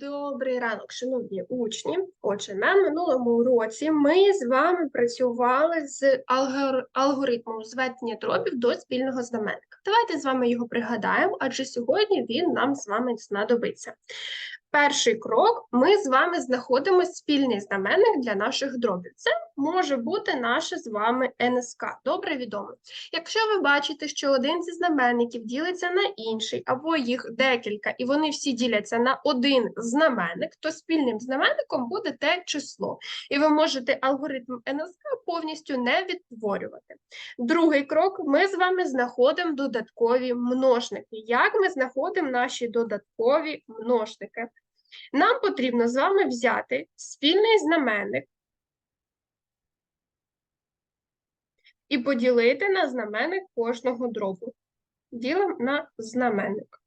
Добрий ранок, шановні учні. Отже, на минулому уроці ми з вами працювали з алгор- алгоритмом зведення дробів до спільного знаменника. Давайте з вами його пригадаємо, адже сьогодні він нам з вами знадобиться. Перший крок: ми з вами знаходимо спільний знаменник для наших дробів. Це може бути наше з вами НСК. Добре відомо. Якщо ви бачите, що один зі знаменників ділиться на інший, або їх декілька, і вони всі діляться на один знаменник, то спільним знаменником буде те число. І ви можете алгоритм НСК повністю не відтворювати. Другий крок: ми з вами знаходимо додаткові множники. Як ми знаходимо наші додаткові множники? Нам потрібно з вами взяти спільний знаменник і поділити на знаменник кожного дробу. Ділимо на знаменник.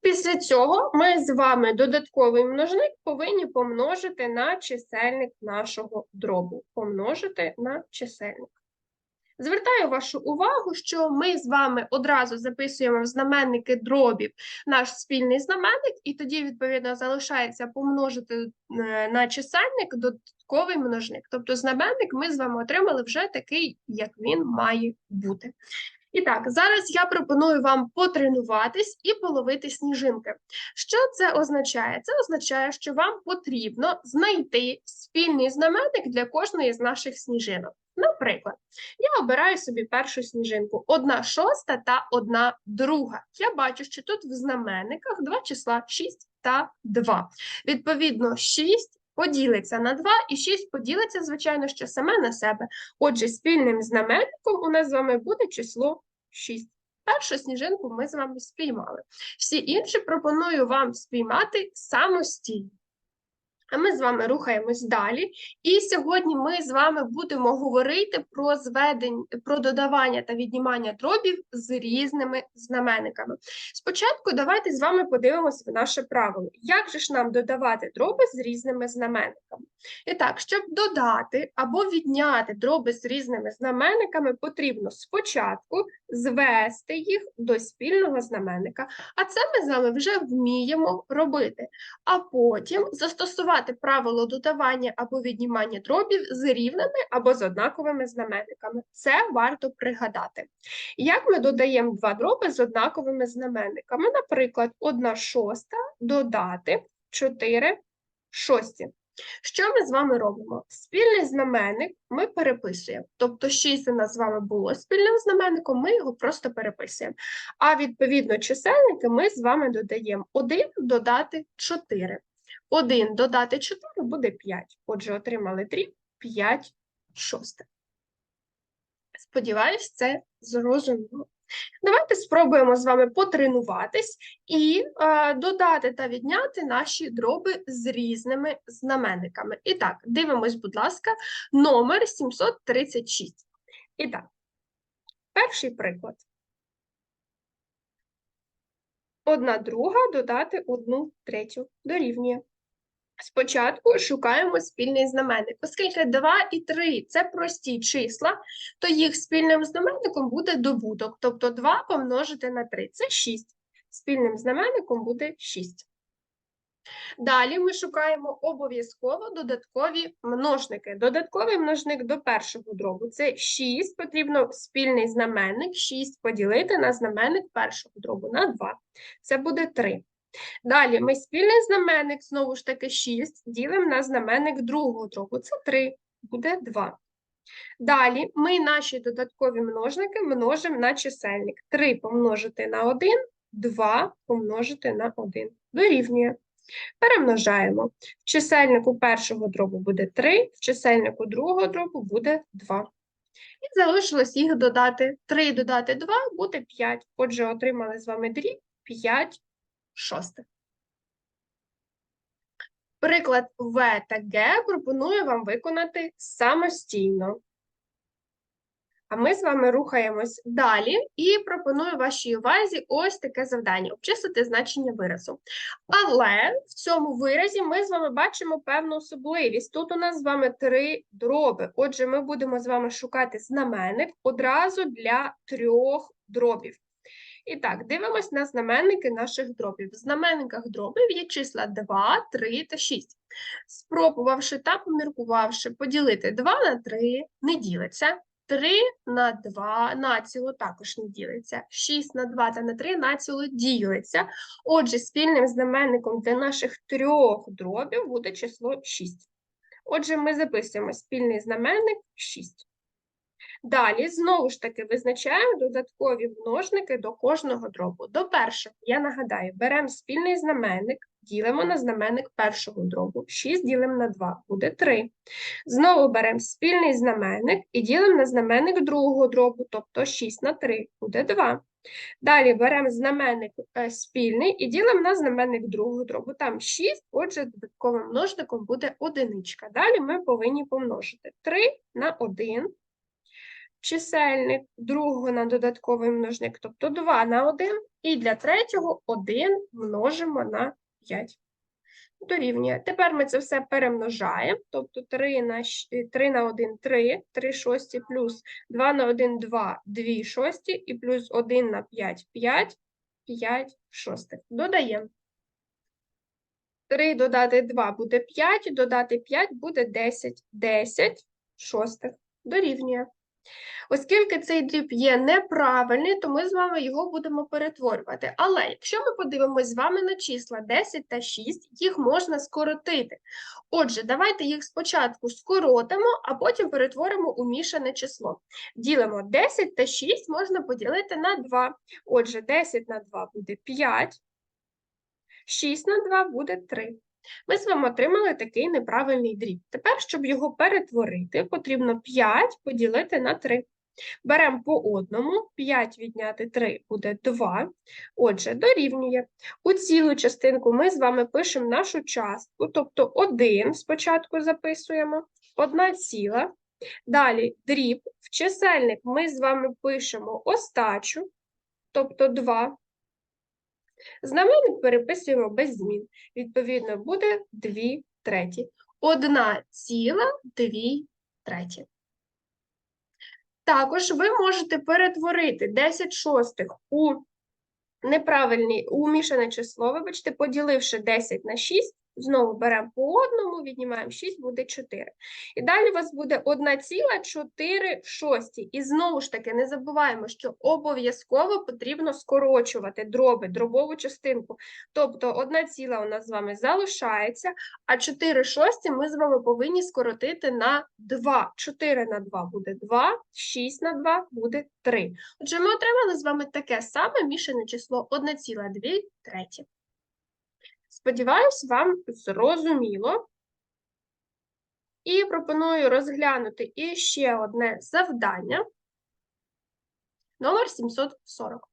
Після цього ми з вами додатковий множник повинні помножити на чисельник нашого дробу. Помножити на чисельник. Звертаю вашу увагу, що ми з вами одразу записуємо в знаменники дробів наш спільний знаменник, і тоді, відповідно, залишається помножити е, на чисельник додатковий множник. Тобто знаменник ми з вами отримали вже такий, як він має бути. І так, зараз я пропоную вам потренуватись і половити сніжинки. Що це означає? Це означає, що вам потрібно знайти спільний знаменник для кожної з наших сніжинок. Наприклад, я обираю собі першу сніжинку, одна шоста та одна друга. Я бачу, що тут в знаменниках два числа 6 та 2. Відповідно, 6 поділиться на 2 і 6 поділиться, звичайно, що саме на себе. Отже, спільним знаменником у нас з вами буде число 6. Першу сніжинку ми з вами спіймали. Всі інші пропоную вам спіймати самостійно. А ми з вами рухаємось далі. І сьогодні ми з вами будемо говорити про зведення, про додавання та віднімання дробів з різними знаменниками. Спочатку давайте з вами подивимося в наше правило. Як же ж нам додавати дроби з різними знаменниками? І так, щоб додати або відняти дроби з різними знаменниками, потрібно спочатку звести їх до спільного знаменника, а це ми з вами вже вміємо робити, а потім застосувати правило додавання або віднімання дробів з рівними або з однаковими знаменниками. Це варто пригадати. Як ми додаємо два дроби з однаковими знаменниками? Наприклад, 1 шоста додати 4 шості. Що ми з вами робимо? Спільний знаменник ми переписуємо. Тобто 6 у нас з вами було спільним знаменником, ми його просто переписуємо. А відповідно чисельники ми з вами додаємо 1 додати 4. 1 додати 4 буде 5. Отже, отримали 3, 5 шостих. Сподіваюсь, це зрозуміло. Давайте спробуємо з вами потренуватись і е, додати та відняти наші дроби з різними знаменниками. І так, дивимось, будь ласка, номер 736. І так, перший приклад. Одна друга додати одну третю дорівнює. Спочатку шукаємо спільний знаменник. Оскільки 2 і 3 це прості числа, то їх спільним знаменником буде добуток. Тобто 2 помножити на 3 це 6. Спільним знаменником буде 6. Далі ми шукаємо обов'язково додаткові множники. Додатковий множник до першого дробу це 6, потрібно спільний знаменник 6 поділити на знаменник першого дробу на 2. Це буде 3. Далі ми спільний знаменник, знову ж таки, 6, ділимо на знаменник другого дробу. Це 3, буде 2. Далі ми наші додаткові множники множимо на чисельник. 3 помножити на 1, 2 помножити на 1. Дорівнює. Перемножаємо. В чисельнику першого дробу буде 3, в чисельнику другого дробу буде 2. І залишилось їх додати. 3 додати 2 буде 5. Отже, отримали з вами дріб 5 шостих. Приклад В та Г пропоную вам виконати самостійно. А ми з вами рухаємось далі і пропоную вашій увазі ось таке завдання обчислити значення виразу. Але в цьому виразі ми з вами бачимо певну особливість. Тут у нас з вами три дроби. Отже, ми будемо з вами шукати знаменник одразу для трьох дробів. І так, дивимось на знаменники наших дробів. В знаменниках дробів є числа 2, 3 та 6. Спробувавши та поміркувавши поділити 2 на 3 не ділиться, 3 на 2 націло також не ділиться, 6 на 2 та на 3 націло ділиться. Отже, спільним знаменником для наших трьох дробів буде число 6. Отже, ми записуємо спільний знаменник 6. Далі, знову ж таки, визначаємо додаткові множники до кожного дробу. До першого, я нагадаю, беремо спільний знаменник, ділимо на знаменник першого дробу. 6 ділимо на 2, буде 3. Знову беремо спільний знаменник і ділимо на знаменник другого дробу, тобто 6 на 3, буде 2. Далі беремо знаменник е, спільний і ділимо на знаменник другого дробу. Там 6, отже, додатковим множником буде одиничка. Далі ми повинні помножити 3 на 1 чисельник другого на додатковий множник, тобто 2 на 1, і для третього 1 множимо на 5. Дорівнює. Тепер ми це все перемножаємо, тобто 3 на, 3 на 1 – 3, 3 шості плюс 2 на 1 – 2, 2 шості, і плюс 1 на 5 – 5, 5 шостих. Додаємо. 3 додати 2 буде 5, додати 5 буде 10, 10 шостих. Дорівнює. Оскільки цей дріб є неправильний, то ми з вами його будемо перетворювати. Але якщо ми подивимось з вами на числа 10 та 6, їх можна скоротити. Отже, давайте їх спочатку скоротимо, а потім перетворимо у мішане число. Ділимо 10 та 6 можна поділити на 2. Отже, 10 на 2 буде 5, 6 на 2 буде 3. Ми з вами отримали такий неправильний дріб. Тепер, щоб його перетворити, потрібно 5 поділити на 3. Беремо по одному, 5 відняти 3 буде 2. Отже, дорівнює. У цілу частинку ми з вами пишемо нашу частку, тобто 1 спочатку записуємо, 1 ціла. Далі дріб, в чисельник ми з вами пишемо остачу, тобто 2. Знаменник переписуємо без змін. Відповідно, буде 2 треті. 1 ціла 2 треті. Також ви можете перетворити 10 шостих у неправильний, у мішане число, вибачте, поділивши 10 на 6, Знову беремо по одному, віднімаємо 6, буде 4. І далі у вас буде 1,4 шості. І знову ж таки, не забуваємо, що обов'язково потрібно скорочувати дроби, дробову частинку. Тобто 1 ціла у нас з вами залишається, а 4 шості ми з вами повинні скоротити на 2. 4 на 2 буде 2, 6 на 2 буде 3. Отже, ми отримали з вами таке саме мішане число 1,2 треті. Сподіваюсь, вам зрозуміло. І пропоную розглянути іще одне завдання. Номер 740.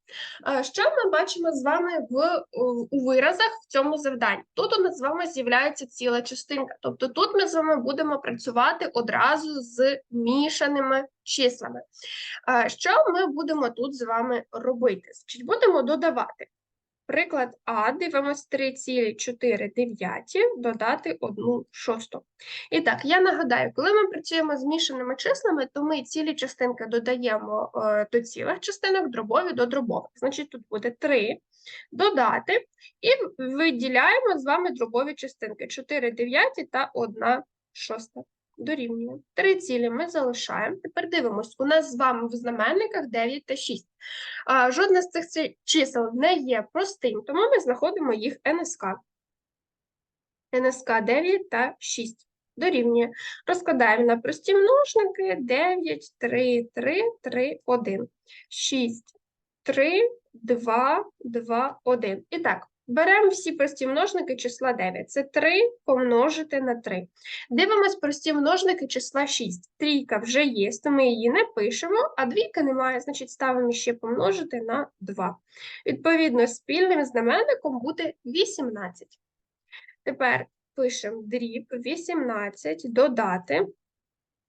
Що ми бачимо з вами в, у виразах в цьому завданні? Тут у нас з вами з'являється ціла частинка. Тобто тут ми з вами будемо працювати одразу з мішаними числами. Що ми будемо тут з вами робити? Значить, Будемо додавати Приклад А, дивимось 3,4 додати 1 шосту. І так, я нагадаю, коли ми працюємо з мішаними числами, то ми цілі частинки додаємо е, до цілих частинок, дробові до дробових. Значить, тут буде 3 додати, і виділяємо з вами дробові частинки. 4 дев'яті та 1 шоста дорівнює. Три цілі ми залишаємо. Тепер дивимось, у нас з вами в знаменниках 9 та 6. А, Жодне з цих чисел не є простим, тому ми знаходимо їх НСК. НСК 9 та 6. Дорівнює. Розкладаємо на прості множники 9, 3, 3, 3, 1. 6, 3, 2, 2, 1. І так, Беремо всі прості множники числа 9. Це 3 помножити на 3. Дивимось прості множники числа 6. Трійка вже є, то ми її не пишемо, а двійка немає, значить ставимо ще помножити на 2. Відповідно, спільним знаменником буде 18. Тепер пишемо дріб 18 додати.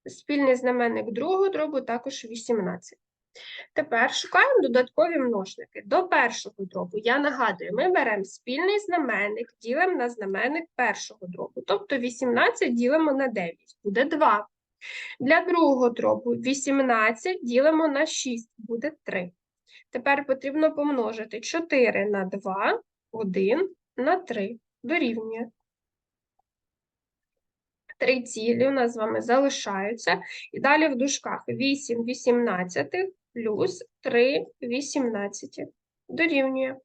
Спільний знаменник другого дробу також 18. Тепер шукаємо додаткові множники. До першого дробу, я нагадую, ми беремо спільний знаменник, ділимо на знаменник першого дробу. Тобто 18 ділимо на 9, буде 2. Для другого дробу 18 ділимо на 6, буде 3. Тепер потрібно помножити 4 на 2, 1 на 3. Дорівнює. Три цілі у нас з вами залишаються. І далі в дужках 8 18 плюс 3 18. Дорівнює.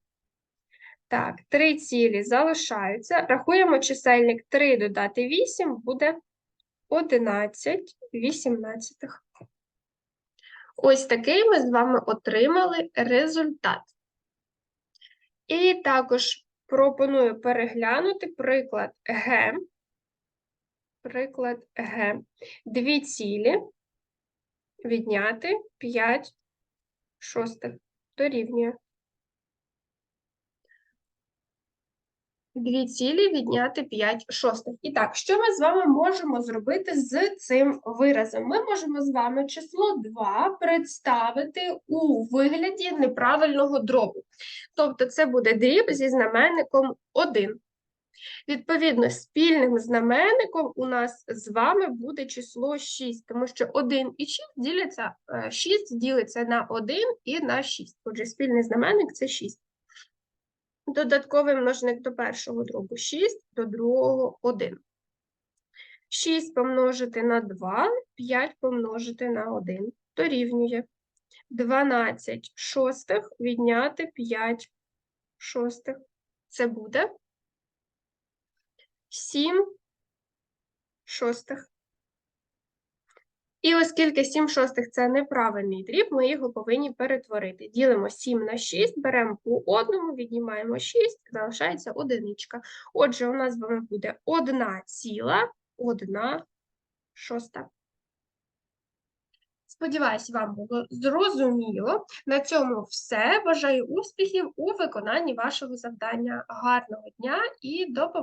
Так, три цілі залишаються. Рахуємо чисельник 3 додати 8 буде 11 вісімнадцятих. Ось такий ми з вами отримали результат. І також пропоную переглянути приклад Г. Приклад Г. Дві цілі відняти 5 шостих дорівнює. Дві цілі відняти 5 шостих. І так, що ми з вами можемо зробити з цим виразом? Ми можемо з вами число 2 представити у вигляді неправильного дробу. Тобто це буде дріб зі знаменником 1. Відповідно, спільним знаменником у нас з вами буде число 6, тому що 1 і 6 діляться, е, 6 ділиться на 1 і на 6. Отже, спільний знаменник це 6. Додатковий множник до першого дробу 6, до другого 1. 6 помножити на 2, 5 помножити на 1 дорівнює. 12 шостих відняти 5 шостих. Це буде 7 шостих. І оскільки 7 шостих це неправильний дріб, ми його повинні перетворити. Ділимо 7 на 6, беремо по одному, віднімаємо 6, залишається одиничка. Отже, у нас з вами буде 1 ціла, 1 шоста. Сподіваюсь, вам було зрозуміло. На цьому все. Бажаю успіхів у виконанні вашого завдання. Гарного дня і до побачення!